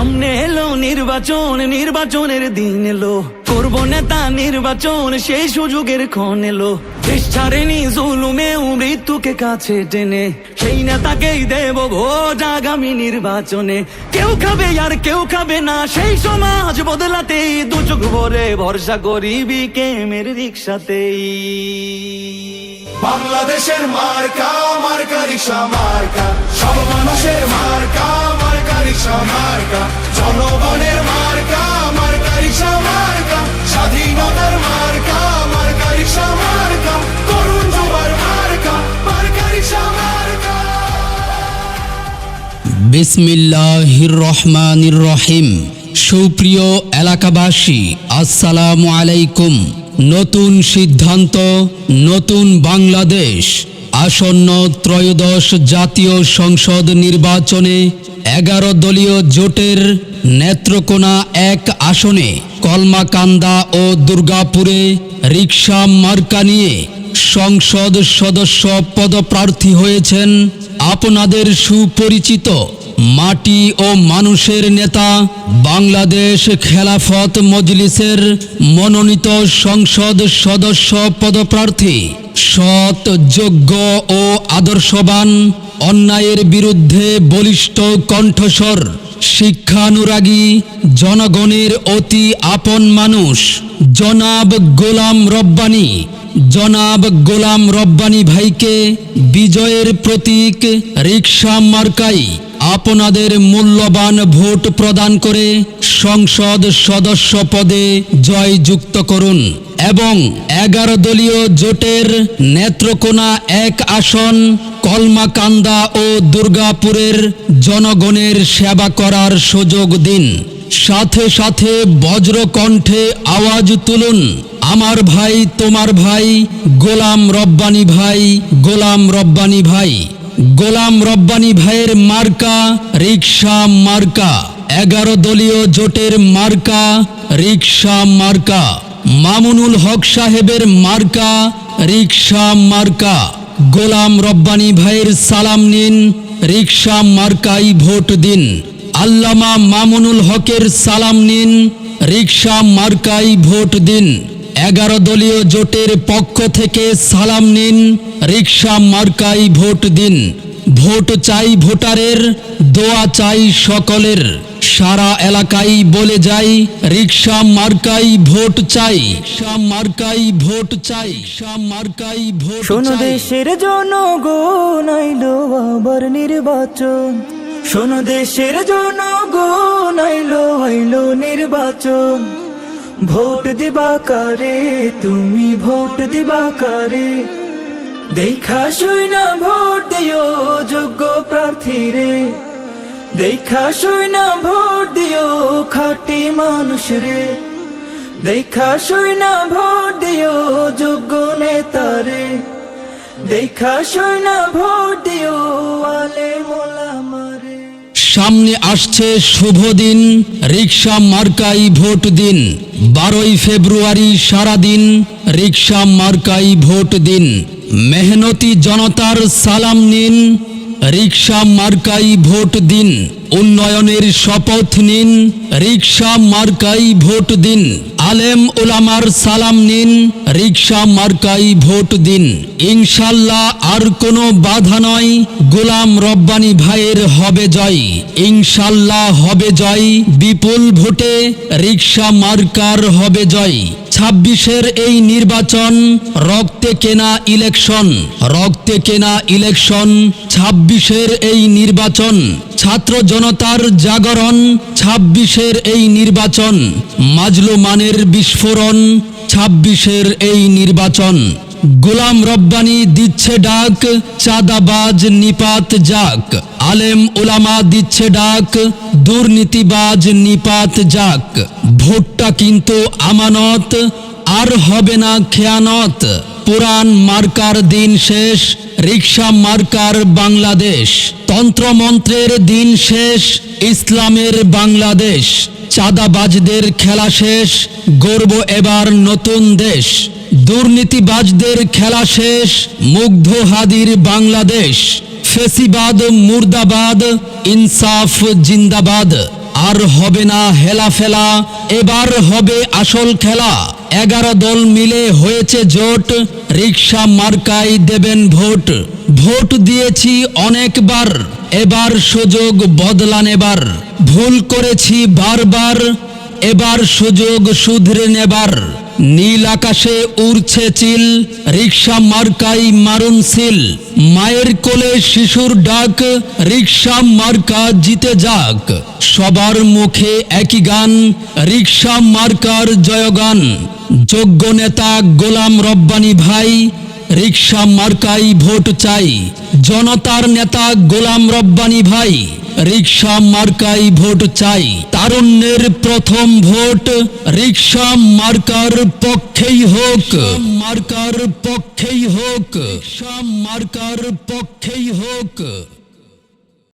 সামনে এলো নির্বাচন, নির্বাচনের দিন এলো। করব নেতা নির্বাচন, সেই সুযোগের ক্ষণ এলো। দেশ ছাড়েনি জুলুমেও মৃত্যুকে কাছে টেনে। সেই নেতাকেই দেব ভোট আগামী নির্বাচনে। কেউ খাবে আর কেউ খাবে না, সেই সমাজ বদলাতেই দু ভরে ভরসা করি বিকেমের রিক্সাতেই বাংলাদেশের মার্কা মার্কা রিক্সা মার্কা। সব মানুষের মার্কা রিক্সা মার্কা, জনগণের মার্কা মার্কা রিক্সা মার্কা, স্বাধীনতার মার্কা মার্কা রিক্সা মার্কা, তরুণ যুবার মার্কা মার্কা রিক্সা মার্কা। বিসমিল্লাহির রহমানির রহিম। সুপ্রিয় এলাকাবাসী, আসসালামু আলাইকুম। নতুন সিদ্ধান্ত, নতুন বাংলাদেশ। আসন্ন ত্রয়োদশ জাতীয় সংসদ নির্বাচনে এগারো দলীয় জোটের নেত্রকোনা এক আসনে কলমাকান্দা ও দুর্গাপুরে রিক্সা মার্কা নিয়ে সংসদ সদস্য পদপ্রার্থী হয়েছেন আপনাদের সুপরিচিত মাটি ও মানুষের নেতা বাংলাদেশ খেলাফত মজলিসের মনোনীত সংসদ সদস্য পদপ্রার্থী, সৎ, যোগ্য ও আদর্শবান অন্যায়ের বিরুদ্ধে বলিষ্ঠ কণ্ঠস্বর, শিক্ষানুরাগী, জনগণের অতি আপন মানুষ, জনাব গোলাম রব্বানী, জনাব গোলাম রব্বানী ভাইকে বিজয়ের প্রতীক রিক্সা মার্কাই আপনাদের মূল্যবান ভোট প্রদান করে সংসদ সদস্য পদে জয়যুক্ত করুন এবং এগারো দলীয় জোটের নেত্রকোনা এক আসন কলমাকান্দা ও দুর্গাপুরের জনগণের সেবা করার সুযোগ দিন। সাথে সাথে বজ্রকণ্ঠে আওয়াজ তুলুন। আমার ভাই, তোমার ভাই, গোলাম রব্বানী ভাই, গোলাম রব্বানী ভাই। গোলাম রব্বানী ভাইয়ের মার্কা রিক্সা মার্কা। এগারো দলীয় জোটের মার্কা রিক্সা মার্কা। মামুনুল হক সাহেবের মার্কা রিক্সা মার্কা। গোলাম রব্বানী ভাইয়ের সালাম নিন রিক্সা মার্কাই ভোট দিন। আল্লামা মামুনুল হকের সালাম নিন রিক্সা মার্কাই ভোট দিন। এগারো দলীয় জোটের পক্ষ থেকে সালাম নিন রিক্সা মার্কাই ভোট দিন। ভোট চাই ভোটারের, দোয়া চাই সকলের। সারা এলাকায় বলে যাই, রিক্সা মার্কাই ভোট চাই মার্কাই ভোট চাই মার্কাই ভোট শোনো দেশের জনগণ, আইলো আবার নির্বাচন। শোনো দেশের জনগণ, আইলো আইলো নির্বাচন। ভোট দিবা কারে? তুমি ভোট দিবা কারে? দেখা শুই না ভোট দিও, যোগ্য প্রার্থী রে দেখা শুই না ভোট দিও, খাটি মানুষ রে। দেখা শুই না ভোট দিও, যোগ্য নেতারে দেখা শুই না ভোট দিও, আলে সামনে আসছে শুভ দিন রিক্সা মার্কাই ভোট দিন। বারোই ফেব্রুয়ারি সারাদিন রিক্সা মার্কাই ভোট দিন। মেহনতি জনতার সালাম নিন রিক্সা মার্কাই ভোট দিন, উন্নয়নের শপথ নিন, রিক্সা মার্কাই ভোট দিন, আলেম ওলামার সালাম নিন, রিক্সা মার্কাই ভোট দিন। ইনশাল্লাহ আর কোনো বাধা নয়, গোলাম রব্বানী ভাইয়ের হবে জয়। ইনশাল্লাহ হবে জয়, বিপুল ভোটে রিক্সা মার্কার হবে জয়। ছাব্বিশের এই নির্বাচন রক্তে কেনা ইলেকশন, রক্তে কেনা ইলেকশন, ছাব্বিশের এই নির্বাচন। ছাত্র জনতার জাগরণ, ছাব্বিশের এই নির্বাচন। মাজলুমানের বিস্ফোরণ, ছাব্বিশের এই নির্বাচন। গোলাম রব্বানি দিচ্ছে ডাক, চাঁদাবাজ নিপাত যাক। আলেম ওলামা দিচ্ছে ডাক, দুর্নীতিবাজ নিপাত যাক। ভোটটা কিন্তু আমানত, আর হবে না খেয়ানত। পুরাণ মার্কার দিন শেষ রিক্সা মার্কার বাংলাদেশ। তন্ত্রমন্ত্রের দিন শেষ, ইসলামের বাংলাদেশ। চাঁদাবাজদের খেলা শেষ গর্ব এবার নতুন দেশ। দুর্নীতিবাজদের খেলা শেষ, মুগ্ধ হাদির বাংলাদেশ। ফেসিবাদ, মুর্দাবাদ, ইনসাফ জিন্দাবাদ। আর হবে না হেলাফেলা, এবার হবে আসল খেলা। এগারো দল মিলে হয়েছে জোট রিক্সা মার্কাই দেবেন ভোট। ভোট দিয়েছি অনেকবার, এবার সুযোগ বদলা নেবার ভুল করেছি বারবার, এবার সুযোগ শুধরে নেবার। নীল আকাশে উড়ছে চিল, রিক্সা মার্কাই মারুন সিল। মায়ের কোলে শিশুর ডাক, রিক্সা মার্কা জিতে যাক। সবার মুখে একই গান, রিক্সা মার্কার জয়গান। যোগ্য নেতা গোলাম রব্বানী ভাই, রিক্সা মার্কাই ভোট চাই। জনতার নেতা গোলাম রব্বানী ভাই। রিক্সা মার্কাই ভোট চাই। তারুণ্যের প্রথম ভোট রিক্সা মার্কার পক্ষেই হোক। মার্কার পক্ষেই হোক। রিক্সা মার্কার পক্ষেই হোক।